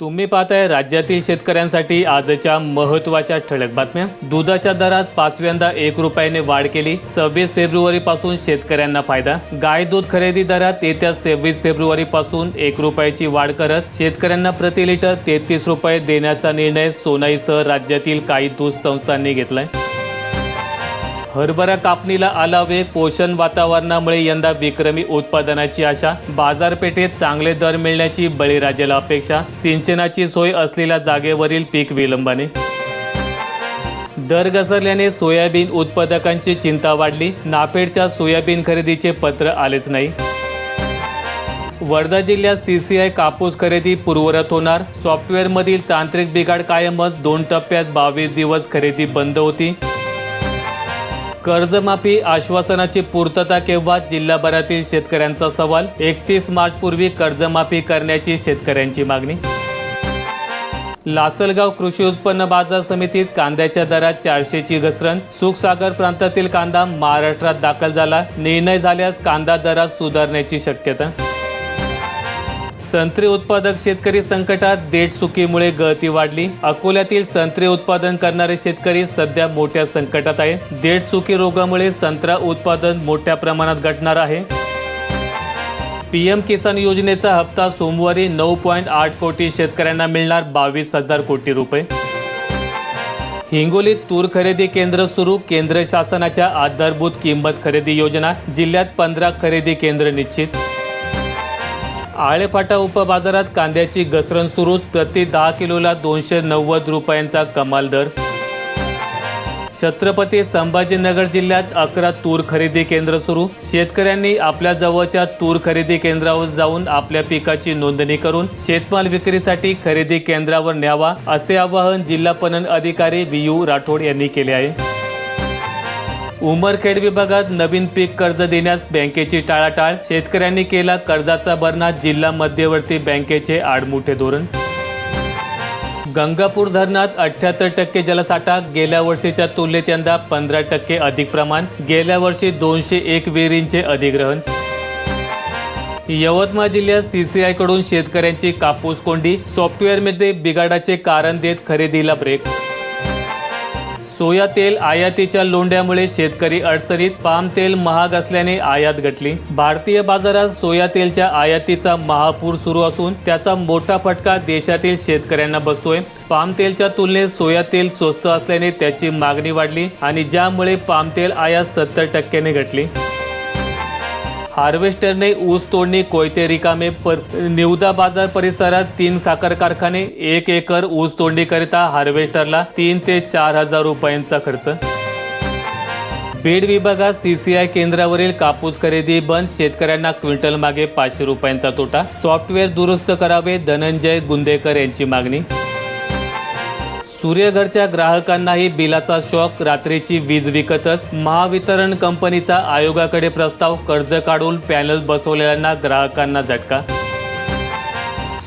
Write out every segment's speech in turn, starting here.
तुम्ही पाहताय राज्यातील शेतकऱ्यांसाठी आजच्या महत्त्वाच्या ठळक बातम्या. दुधाच्या दरात पाचव्यांदा एक रुपयाने वाढ केली. सव्वीस फेब्रुवारी पासून शेतकऱ्यांना फायदा. गाय दूध खरेदी दरात येत्या सव्वीस फेब्रुवारी पासून एक रुपयाची वाढ करत शेतकऱ्यांना प्रति लिटर तेहतीस रुपये देण्याचा निर्णय सोनाईसह राज्यातील काही दूध संस्थांनी घेतलाय. हरभरा कापणीला आला वेग पोषण वातावरणामुळे यंदा विक्रमी उत्पादनाची आशा बाजारपेठेत चांगले दर मिळण्याची बळीराजेला अपेक्षा सिंचनाची सोय असलेल्या जागेवरील पीक विलंबाने. दर घसरल्याने सोयाबीन उत्पादकांची चिंता वाढली नापेडच्या सोयाबीन खरेदीचे पत्र आलेच नाही. वर्धा जिल्ह्यात सी सी आय कापूस खरेदी पूर्वरत होणार सॉफ्टवेअरमधील तांत्रिक बिघाड कायमच दोन टप्प्यात बावीस दिवस खरेदी बंद होती. कर्जमाफी आश्वासनाची पूर्तता केव्हा जिल्हाभरातील शेतकऱ्यांचा सवाल? एकतीस मार्च पूर्वी कर्जमाफी करण्याची शेतकऱ्यांची मागणी? लासलगाव कृषी उत्पन्न बाजार समितीत कांद्याच्या दरात चारशेची घसरण. सुखसागर प्रांतातील कांदा महाराष्ट्रात दाखल झाला. निर्णय झाल्यास कांदा दरात सुधारण्याची शक्यता संत्री उत्पादक शेतकरी संकटात देठ चुकीमुळे गळती वाढली. अकोल्यातील संत्री उत्पादन करणारे शेतकरी सध्या मोठ्या संकटात आहेत देठ चुकी रोगामुळे संत्रा उत्पादन मोठ्या प्रमाणात घटणार आहे. पीएम किसान योजनेचा हप्ता सोमवारी नऊ पॉईंट आठ कोटी शेतकऱ्यांना मिळणार बावीस हजार कोटी रुपये. हिंगोलीत तूर खरेदी केंद्र सुरू केंद्र शासनाच्या आधारभूत किंमत खरेदी योजना जिल्ह्यात पंधरा खरेदी केंद्र निश्चित. आळेफाटा उपबाजारात कांद्याची घसरण सुरूच. प्रति दहा किलोला दोनशे नव्वद रुपयांचा कमाल दर. छत्रपती संभाजीनगर जिल्ह्यात अकरा तूर खरेदी केंद्र सुरू. शेतकऱ्यांनी आपल्या जवळच्या तूर खरेदी केंद्रावर जाऊन आपल्या पिकाची नोंदणी करून शेतमाल विक्रीसाठी खरेदी केंद्रावर न्यावा असे आवाहन जिल्हा पणन अधिकारी वी यू राठोड यांनी केले आहे. उमरखेड विभागात नवीन पीक कर्ज देण्यास बँकेची टाळाटाळ. शेतकऱ्यांनी केला कर्जाचा भरणा जिल्हा मध्यवर्ती बँकेचे आडमुठे धोरण. गंगापूर धरणात अठ्याहत्तर टक्के जलसाठा गेल्या वर्षीच्या तुलनेत यंदा पंधरा टक्के अधिक प्रमाण गेल्या वर्षी दोनशे एक विहिरींचे अधिग्रहण. यवतमाळ जिल्ह्यात सीसीआयकडून शेतकऱ्यांची कापूस कोंडी सॉफ्टवेअरमध्ये बिघाडाचे कारण देत खरेदीला ब्रेक. सोया तेल आयातीच्या लोंढ्यामुळे शेतकरी अडचणीत पाम तेल महाग असल्याने आयात घटली. भारतीय बाजारात सोया तेलच्या आयातीचा महापूर सुरू असून त्याचा मोठा फटका देशातील शेतकऱ्यांना बसतोय. पाम तेलच्या तुलनेत सोया तेल स्वस्त असल्याने त्याची मागणी वाढली आणि ज्यामुळे पाम तेल आयात सत्तर टक्क्याने घटली. हार्वेस्टरने ऊस तोडणी कोयते रिकामे पर निवदा बाजार परिसरात तीन साखर कारखाने एक एकर ऊस तोडणीकरिता हार्वेस्टरला तीन ते चार हजार रुपयांचा खर्च. बीड विभागात सीसीआय केंद्रावरील कापूस खरेदी बंद शेतकऱ्यांना क्विंटल मागे पाचशे रुपयांचा तोटा. सॉफ्टवेअर दुरुस्त करावे धनंजय गुंदेकर यांची मागणी. सूर्यघरच्या ग्राहकांनाही बिलाचा शॉक रात्रीची वीज विकतच महावितरण कंपनीचा आयोगाकडे प्रस्ताव कर्ज काढून पॅनल बसवलेल्यांना ग्राहकांना झटका.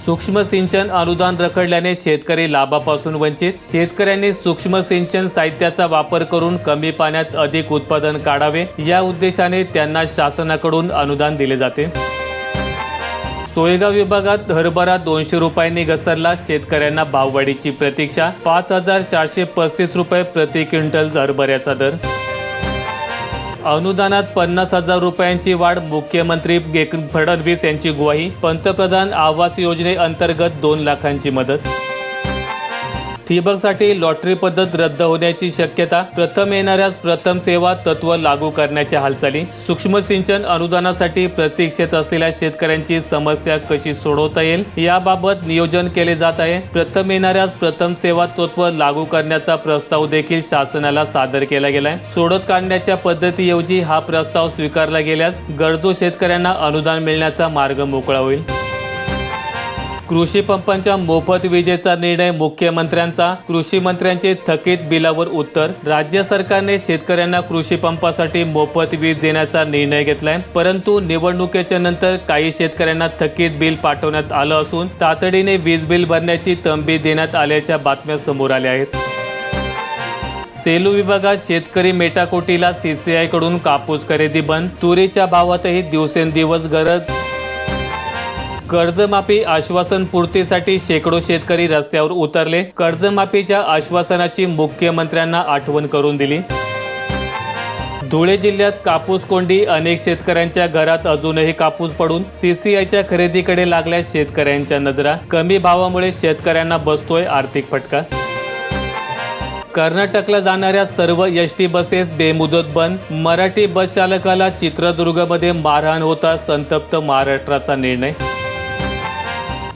सूक्ष्म सिंचन अनुदान रखडल्याने शेतकरी लाभापासून वंचित. शेतकऱ्यांनी सूक्ष्म सिंचन साहित्याचा वापर करून कमी पाण्यात अधिक उत्पादन काढावे. या उद्देशाने त्यांना शासनाकडून अनुदान दिले जाते. सोयगाव विभागात हरभरा दोनशे रुपयांनी घसरला. शेतकऱ्यांना भाववाढीची प्रतीक्षा. पाच हजार चारशे पस्तीस रुपये प्रति क्विंटल हरभऱ्याचा दर. अनुदानात पन्नास हजार रुपयांची वाढ मुख्यमंत्री फडणवीस यांची ग्वाही. पंतप्रधान आवास योजनेअंतर्गत दोन लाखांची मदत. ठिबकसाठी लॉटरी पद्धत रद्द होण्याची शक्यता प्रथम येणाऱ्याच प्रथम सेवा तत्व लागू करण्याच्या हालचाली सूक्ष्म सिंचन अनुदानासाठी प्रतीक्षेत असलेल्या शेतकऱ्यांची समस्या कशी सोडवता येईल याबाबत नियोजन केले जात आहे. प्रथम येणाऱ्याच प्रथम सेवा तत्व लागू करण्याचा प्रस्ताव देखील शासनाला सादर केला गेलाय. सोडत काढण्याच्या पद्धतीऐवजी हा प्रस्ताव स्वीकारला गेल्यास गरजू शेतकऱ्यांना अनुदान मिळण्याचा मार्ग मोकळा होईल. कृषी पंपांच्या मोफत विजेचा निर्णय मुख्यमंत्र्यांचा. कृषी मंत्र्यांचे थकीत बिलावर उत्तर. राज्य सरकारने शेतकऱ्यांना कृषी पंपासाठी मोफत वीज देण्याचा निर्णय घेतलाय. परंतु निवडणुकीच्या नंतर काही शेतकऱ्यांना थकीत बिल पाठवण्यात आलं असून तातडीने वीज बिल भरण्याची तंबी देण्यात आल्याच्या बातम्या समोर आल्या आहेत. सेलू विभागात शेतकरी मेटाकोटीला सीसीआयकडून कापूस खरेदी बंद. तुरीच्या भावातही दिवसेंदिवस गरज कर्जमाफी आश्वासन पूर्तीसाठी शेकडो शेतकरी रस्त्यावर उतरले. कर्जमाफीच्या आश्वासनाची मुख्यमंत्र्यांना आठवण करून दिली. धुळे जिल्ह्यात कापूस कोंडी अनेक शेतकऱ्यांच्या घरात अजूनही कापूस पडून सीसीआयच्या खरेदीकडे लागल्या शेतकऱ्यांच्या नजरा. कमी भावामुळे शेतकऱ्यांना बसतोय आर्थिक फटका. कर्नाटकला जाणाऱ्या सर्व एस टी बसेस बेमुदत बंद. मराठी बस चालकाला चित्रदुर्गमध्ये मारहाण होता संतप्त महाराष्ट्राचा निर्णय.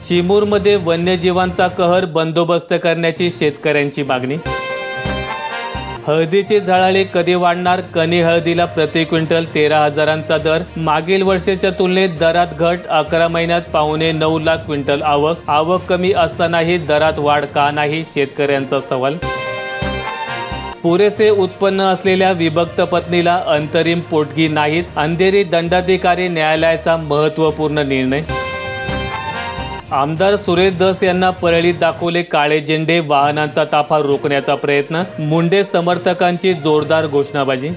चिमूरमध्ये वन्यजीवांचा कहर बंदोबस्त करण्याची शेतकऱ्यांची मागणी. हळदीचे झळाळे कधी वाढणार? कणी हळदीला प्रति क्विंटल तेरा हजारांचा दर. मागील वर्षाच्या तुलनेत दरात घट अकरा महिन्यात पावणे नऊ लाख क्विंटल आवक. आवक कमी असतानाही दरात वाढ का नाही? शेतकऱ्यांचा सवाल. पुरेसे उत्पन्न असलेल्या विभक्त पत्नीला अंतरिम पोटगी नाहीच. अंधेरी दंडाधिकारी न्यायालयाचा महत्त्वपूर्ण निर्णय. आमदार सुरेश दस यांना परळीत दाखवले काळे झेंडे वाहनांचा ताफा रोखण्याचा प्रयत्न मुंडे समर्थकांची जोरदार घोषणाबाजी.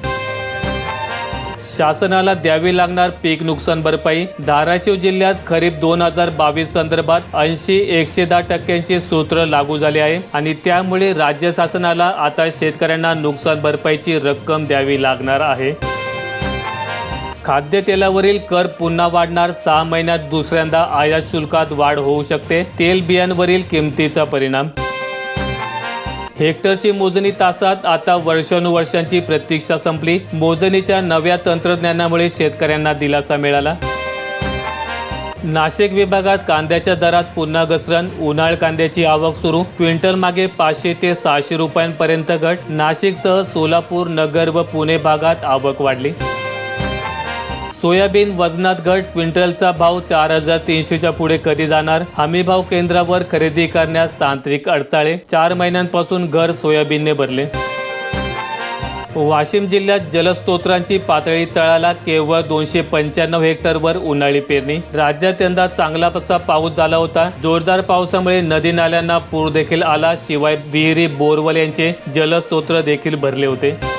शासनाला द्यावी लागणार पीक नुकसान भरपाई धाराशिव जिल्ह्यात खरीप दोन हजार बावीस संदर्भात ऐंशी एकशे दहा टक्क्यांचे सूत्र लागू झाले आहे आणि त्यामुळे राज्य शासनाला आता शेतकऱ्यांना नुकसान भरपाईची रक्कम द्यावी लागणार आहे. खाद्यतेलावरील कर पुन्हा वाढणार. सहा महिन्यात दुसऱ्यांदा आयात शुल्कात वाढ होऊ शकते. तेल बियांवरील किमतीचा परिणाम. हेक्टरची मोजणी तासात आता वर्षानुवर्षांची प्रतीक्षा संपली. मोजणीच्या नव्या तंत्रज्ञानामुळे शेतकऱ्यांना दिलासा मिळाला. नाशिक विभागात कांद्याच्या दरात पुन्हा घसरण. उन्हाळ कांद्याची आवक सुरू. क्विंटल मागे पाचशे ते सहाशे रुपयांपर्यंत घट. नाशिकसह सोलापूर नगर व पुणे भागात आवक वाढली. सोयाबीन वजनात घट क्विंटलचा भाव चार हजार तीनशेच्या पुढे कधी जाणार? हमी भाव केंद्रावर खरेदी करण्यास तांत्रिक अडचाळे. चार महिन्यांपासून घर सोयाबीनने भरले. वाशिम जिल्ह्यात जलस्त्रोतांची पातळी तळाला केवळ दोनशे पंच्याण्णव हेक्टरवर उन्हाळी पेरणी. राज्यात यंदा चांगला असा पाऊस झाला होता? जोरदार पावसामुळे नदी नाल्यांना पूर देखील आला. शिवाय विहिरी बोरवल यांचे जलस्त्रोत्र देखील भरले होते.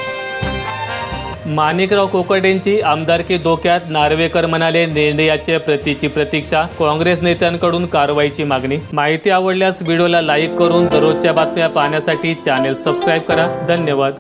माणिकराव कोकटेंची आमदारकी धोक्यात नार्वेकर म्हणाले निर्णयाच्या प्रतीची प्रतीक्षा. काँग्रेस नेत्यांकडून कारवाईची मागणी. माहिती आवडल्यास व्हिडिओला लाईक करून दररोजच्या बातम्या पाहण्यासाठी चॅनेल सबस्क्राईब करा. धन्यवाद.